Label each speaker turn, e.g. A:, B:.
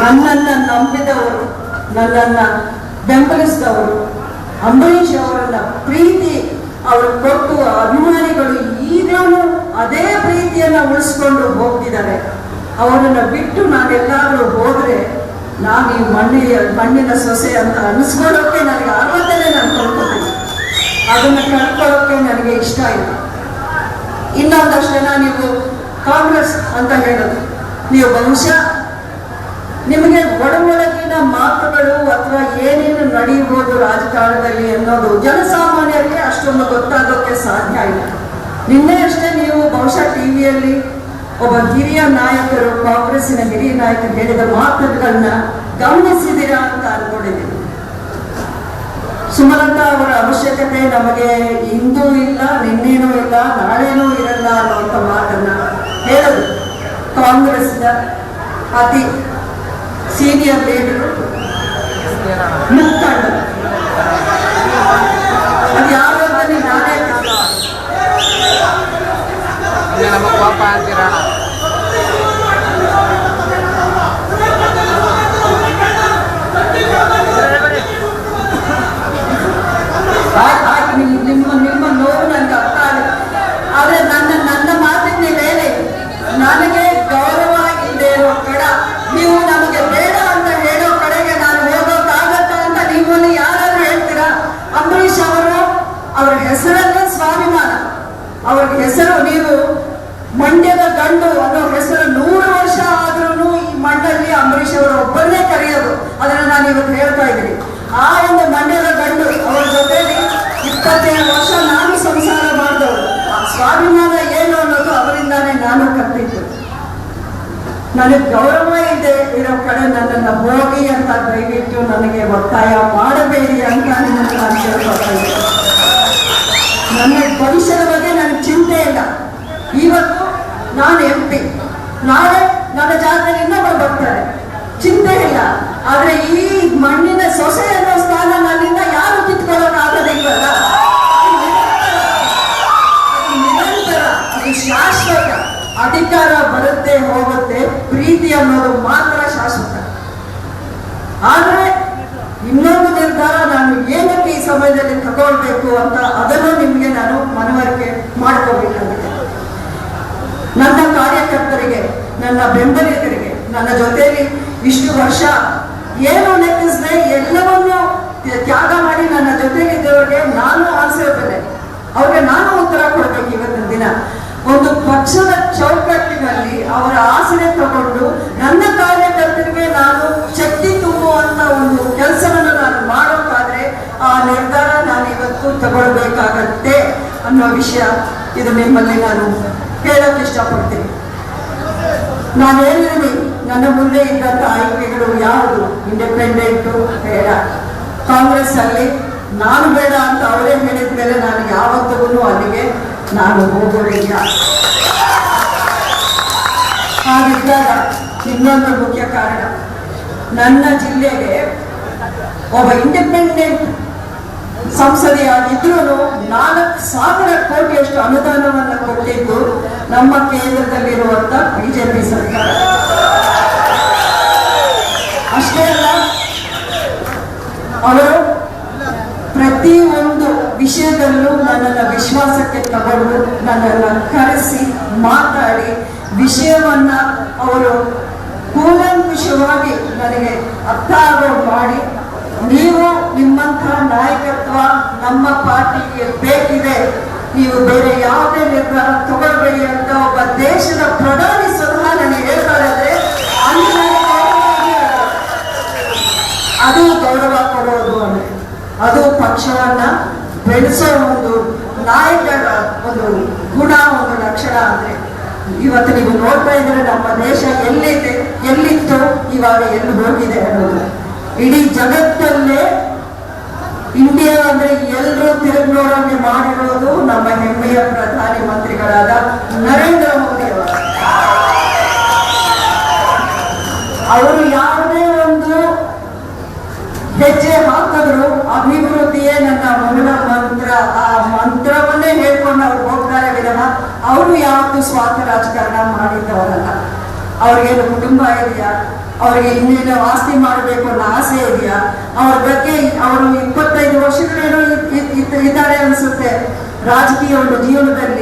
A: ನನ್ನನ್ನು ನಂಬಿದವರು, ನನ್ನನ್ನ ಬೆಂಬಲಿಸಿದವರು, ಅಂಬರೀಷ್ ಅವರನ್ನ ಪ್ರೀತಿ ಅವರು ಕೊಟ್ಟು ಅಭಿಮಾನಿಗಳು ಈಗಲೂ ಅದೇ ಪ್ರೀತಿಯನ್ನ ಉಳಿಸ್ಕೊಂಡು ಹೋಗ್ತಿದ್ದಾರೆ. ಅವರನ್ನ ಬಿಟ್ಟು ನಾನೆಲ್ಲಾದ್ರೂ ಹೋದ್ರೆ ನಾನು ಈ ಮಣ್ಣಿನ ಮಣ್ಣಿನ ಸೊಸೆ ಅಂತ ಅನಿಸ್ಕೊಳ್ಳೋಕೆ ನನಗೆ ಅರ್ಹತೆನೇ ನಾನು ಕಳ್ಕೊತೀನಿ. ಅದನ್ನ ಕಳ್ಕೊಳ್ಳೋಕೆ ನನಗೆ ಇಷ್ಟ ಇಲ್ಲ. ಇನ್ನೊಂದಷ್ಟು ಜನ ನೀವು ಕಾಂಗ್ರೆಸ್ ಅಂತ ಹೇಳೋದು. ನೀವು ಬಹುಶಃ ನಿಮಗೆ ಒಳಗೊಳಗಿನ ಮಾತುಗಳು ಅಥವಾ ಏನೇನು ನಡೆಯಬಹುದು ರಾಜಕಾರಣದಲ್ಲಿ ಅನ್ನೋದು ಜನಸಾಮಾನ್ಯರಿಗೆ ಅಷ್ಟೊಂದು ಗೊತ್ತಾಗೋಕ್ಕೆ ಸಾಧ್ಯ ಇಲ್ಲ. ನಿನ್ನೆ ಅಷ್ಟೇ ನೀವು ಬಹುಶಃ ಟಿವಿಯಲ್ಲಿ ಒಬ್ಬ ಹಿರಿಯ ನಾಯಕರು, ಕಾಂಗ್ರೆಸ್ಸಿನ ಹಿರಿಯ ನಾಯಕರು ಹೇಳಿದ ಮಾತುಗಳನ್ನ ಗಮನಿಸಿದಿರಾ ಅಂತ ಅನ್ಕೊಂಡಿದ್ದೀನಿ. ಸುಮಲತಾ ಅವರ ಅವಶ್ಯಕತೆ ನಮಗೆ ಇಂದು ಇಲ್ಲ, ನಿನ್ನೇನೂ ಇಲ್ಲ, ನಾಳೆನೂ ಇರಲ್ಲ ಅನ್ನುವಂಥ ಮಾತನ್ನ ಹೇಳೋದು ಕಾಂಗ್ರೆಸ್ನ ಅತಿ ಸೀನಿಯರ್ ಲೀಡರು ಮುಖಂಡ ಅದು ಯಾವಾಗ ನಾನೇ
B: ಹಿಂಗೆ ನಮ್ಮ ಕೋಪ ಅಂತೀರಣ
A: ಅಂಬರೀಷ್ ಅವರ ಅವರ ಹೆಸರನ್ನ ಸ್ವಾಭಿಮಾನ. ಅವ್ರ ಹೆಸರು ನೀವು ಮಂಡ್ಯದ ಗಂಡು ಅನ್ನೋ ಹೆಸರು ನೂರು ವರ್ಷ ಆದ್ರೂ ಈ ಮಂಡಲ್ಲಿ ಅಂಬರೀಷ್ ಅವರ ಒಬ್ಬರನ್ನೇ ಕರೆಯೋದು. ಅದನ್ನ ನನಗೆ ಗೌರವ ಇದೆ, ಇರೋ ಕಡೆ ನನ್ನನ್ನು ಹೋಗಿ ಅಂತ ದಯವಿಟ್ಟು ನನಗೆ ಒತ್ತಾಯ ಮಾಡಬೇಡಿ ಅಂತ ನಿಮ್ಮನ್ನು ನಾನು ಕೇಳ್ಕೊಳ್ತಾ ನನ್ನ ಭವಿಷ್ಯದ ಬಗ್ಗೆ ನನಗೆ ಚಿಂತೆ ಇಲ್ಲ. ಇವತ್ತು ನಾನು ಎಂ ಪಿ ನಾಳೆ ನನ್ನ ಜಾಗದಲ್ಲಿ ಇನ್ನೊಬ್ಬರು ಬರ್ತಾರೆ. ಚಿಂತೆ ಇಲ್ಲ. ಆದ್ರೆ ಈ ಮಣ್ಣಿನ ಸೊಸೆ ಅನ್ನೋ ಸ್ಥಾನ ನನ್ನಿಂದ ಯಾರು ಕಿತ್ಕೊಳ್ಳೋಕ್ಕಾಗದಿಲ್ವಲ್ಲ ಅದು ನಿರಂತರ, ಅದು ಶಾಶ್ವತ ಅಧಿಕಾರ ಬರುತ್ತೆ ಹೋಗುತ್ತೆ ಪ್ರೀತಿ ಅನ್ನೋದು ಮಾತ್ರ ಶಾಶ್ವತ. ಆದ್ರೆ ಇನ್ನೊಂದು ನಿರ್ಧಾರ ನಾನು ಏನಕ್ಕೆ ಈ ಸಮಯದಲ್ಲಿ ತಗೊಳ್ಬೇಕು ಅಂತ ಅದನ್ನು ನಿಮಗೆ ನಾನು ಮನವರಿಕೆ ಮಾಡ್ಕೋಬೇಕಾಗಿದೆ. ನನ್ನ ಕಾರ್ಯಕರ್ತರಿಗೆ, ನನ್ನ ಬೆಂಬಲಿಗರಿಗೆ, ನನ್ನ ಜೊತೆಯಲ್ಲಿ ಇಷ್ಟು ವರ್ಷ ಏನು ಲೆಕ್ಕಿಸದೆ ಎಲ್ಲವನ್ನೂ ತ್ಯಾಗ ಮಾಡಿ ನನ್ನ ಜೊತೆಗಿದ್ದವರಿಗೆ ನಾನು ಆನ್ಸರ್ ಅವ್ರಿಗೆ ನಾನು ಉತ್ತರ ಕೊಡ್ಬೇಕು ಇವತ್ತಿನ ದಿನ. ಒಂದು ಪಕ್ಷದ ಚೌಕಟ್ಟಿನಲ್ಲಿ ಅವರ ಆಸರೆ ತಗೊಂಡು ನನ್ನ ಕಾರ್ಯಕರ್ತರಿಗೆ ನಾನು ಶಕ್ತಿ ತುಂಬುವಂತ ಒಂದು ಕೆಲಸವನ್ನು ನಾನು ಮಾಡೋಕ್ಕಾದ್ರೆ ಆ ನಿರ್ಧಾರ ನಾನು ಇವತ್ತು ತಗೊಳ್ಬೇಕಾಗತ್ತೆ ಅನ್ನೋ ವಿಷಯ ಇದು ನಿಮ್ಮಲ್ಲಿ ನಾನು ಹೇಳಕ್ ಇಷ್ಟಪಡ್ತೀನಿ. ನಾನು ನನ್ನ ಮುಂದೆ ಇದ್ದಂತ ಆಯ್ಕೆಗಳು ಯಾವುದು? ಇಂಡಿಪೆಂಡೆಂಟು ಬೇಡ ಕಾಂಗ್ರೆಸ್ ಅಲ್ಲಿ ನಾನು ಬೇಡ ಅಂತ ಅವರೇ ಹೇಳಿದ ಮೇಲೆ ನಾನು ನಾನು ಹೋಗೋದಿಲ್ಲ ಹಾಗಿದ್ದಾಗ ಇನ್ನೊಂದು ಮುಖ್ಯ ಕಾರಣ ನನ್ನ ಜಿಲ್ಲೆಗೆ ಒಬ್ಬ ಇಂಡಿಪೆಂಡೆಂಟ್ ಸಂಸದೆಯಾಗಿದ್ರೂ ನಾಲ್ಕು ಸಾವಿರ ಕೋಟಿಯಷ್ಟು ಅನುದಾನವನ್ನು ಕೊಟ್ಟಿದ್ದು ನಮ್ಮ ಕೇಂದ್ರದಲ್ಲಿರುವಂತ ಬಿಜೆಪಿ ಸರ್ಕಾರ. ಅಷ್ಟೇ ಅಲ್ಲ, ಅವರು ವಿಷಯದಲ್ಲೂ ನನ್ನನ್ನು ವಿಶ್ವಾಸಕ್ಕೆ ತಗೊಂಡು ನನ್ನನ್ನು ಕರೆಸಿ ಮಾತಾಡಿ ವಿಷಯವನ್ನ ಅವರು ಕೂಲಂಕುಷವಾಗಿ ನನಗೆ ಅರ್ಥ ಆಗೋ ಮಾಡಿ, ನೀವು ನಿಮ್ಮಂತಹ ನಾಯಕತ್ವ ನಮ್ಮ ಪಾರ್ಟಿಗೆ ಬೇಕಿದೆ. ನೀವು ಬೇರೆ ಯಾವುದೇ ನಿರ್ಧಾರ ಬೆಳೆಸೋ ಒಂದು ನಾಯಕರ ಒಂದು ಗುಣ, ಒಂದು ಲಕ್ಷಣ ಅಂದ್ರೆ, ಇವತ್ತು ನೀವು ನೋಡ್ತಾ ಇದ್ರೆ ನಮ್ಮ ದೇಶ ಎಲ್ಲಿದೆ, ಎಲ್ಲಿತ್ತು, ಇವಾಗ ಎಲ್ಲಿ ಹೋಗಿದೆ ಅನ್ನೋದು. ಇಡೀ ಜಗತ್ತಲ್ಲೇ ಇಂಡಿಯಾ ಅಂದ್ರೆ ಎಲ್ಲರೂ ತಿರುಗಿ ನೋಡೋಂಗೆ ಮಾಡಿರೋದು ನಮ್ಮ ಹೆಮ್ಮೆಯ ಪ್ರಧಾನಿ ಮಂತ್ರಿಗಳಾದ ನರೇಂದ್ರ ಮೋದಿ ಅವರು. ಅವರು ಯಾವುದೇ ಒಂದು ಹೆಜ್ಜೆ ಹಾಕಿದ್ರು, ಅಭಿವೃದ್ಧಿಯೇ ನನ್ನ ಮೂಲ ಮಂತ್ರ. ಆ ಮಂತ್ರವನ್ನೇ ಹೇಳ್ಕೊಂಡು ಅವ್ರು ಹೋಗ್ತಾರೆ ವಿಧಾನ ಅವರು ಯಾವತ್ತು ಸ್ವಾರ್ಥ ರಾಜಕಾರಣ ಮಾಡಿದ್ದವರಲ್ಲ. ಅವ್ರಿಗೇನು ಕುಟುಂಬ ಇದೆಯಾ? ಅವ್ರಿಗೆ ಇನ್ನೇನು ಆಸ್ತಿ ಮಾಡಬೇಕು ಅನ್ನೋ ಆಸೆ ಇದೆಯಾ? ಅವ್ರ ಬಗ್ಗೆ ಅವರು ಇಪ್ಪತ್ತೈದು ವರ್ಷಗಳೇನೋ ಇದ್- ಇದ್- ಇದ್- ಇದ್ದಾರೆ ಅನ್ಸುತ್ತೆ. ರಾಜಕೀಯ ಒಂದು ಜೀವನದಲ್ಲಿ